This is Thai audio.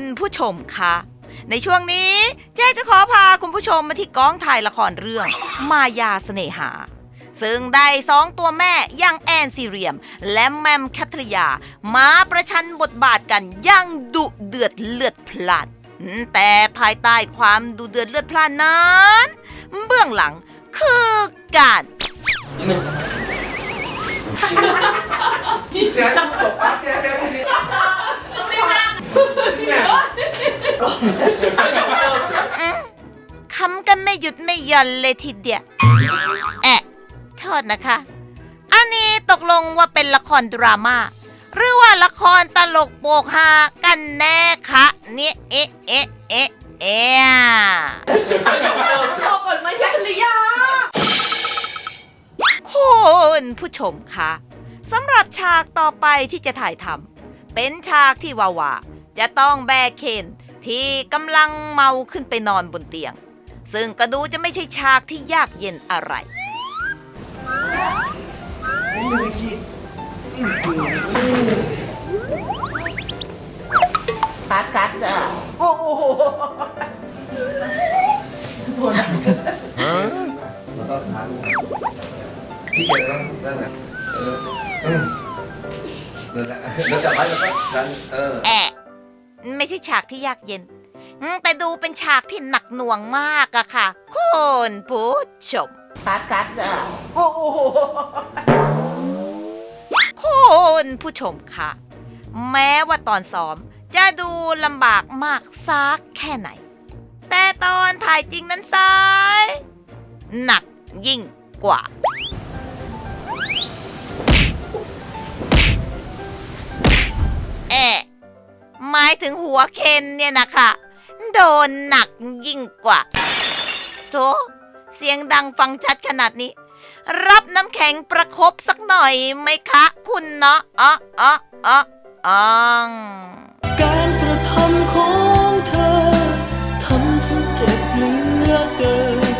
ณผู้ชมคะในช่วงนี้เจ๊จะขอพาคุณผู้ชมมาที่กองถ่ายละครเรื่อง มายาเสน่หา ซึ่งได้สองตัวแม่อย่างแอนซีเรียม และแมมแคทริยา มาประชันบทบาทกันอย่างดุเดือดเลือดพล่านแต่ภายใต้ความดุเดือดเลือดพล่านนั้น เบื้องหลังคือการเดี๋ยวต้องจบปั๊บเดี๋ยวเดี๋ยวเดี๋ยวเนี่ย คำกันไม่หยุดไม่หย่อนเลยทีเดียวแอะโทษนะคะ อันนี้ตกลงว่าเป็นละครดราม่าหรือว่าละครตลกโปกฮากันแน่คะเนี่ยเอ๊ะเอ๊ะเอ๊ะเอ๊ะพอก่อนมายันหรือยังคุณผู้ชมคะสำหรับฉากต่อไปที่จะถ่ายทำเป็นฉากที่วาวาจะต้องแบกเคน ที่กำลังเมาขึ้นไปนอนบนเตียง ซึ่งก็ดูจะไม่ใช่ฉากที่ยากเย็นอะไรกัดกัดอะโอ้โหมันต้องทานพี่เกียรต้องนั่นแหละเอออืมเราจะเราจะไว้แล้วก็ดันเออ แอะ ไม่ใช่ฉากที่ยากเย็น แต่ดูเป็นฉากที่หนักหน่วงมากอะค่ะ คุณผู้ชมกัดกัดอะโอ้โหคุณผู้ชมค่ะ แม้ว่าตอนซ้อมจะดูลำบากมากซักแค่ไหน แต่ตอนถ่ายจริงนั้นซ้าย หนักยิ่งกว่า ถึงหัวเคนเนี่ยนะคะโดนหนักยิ่งกว่าโถเสียงดังฟังชัดขนาดนี้ รับน้ำแข็งประคบสักหน่อยไหมคะ คุณเนาะอ๋ออ๋ออ๋ออ๋องการกระทำของเธอทำฉันเจ็บเหลือเกิน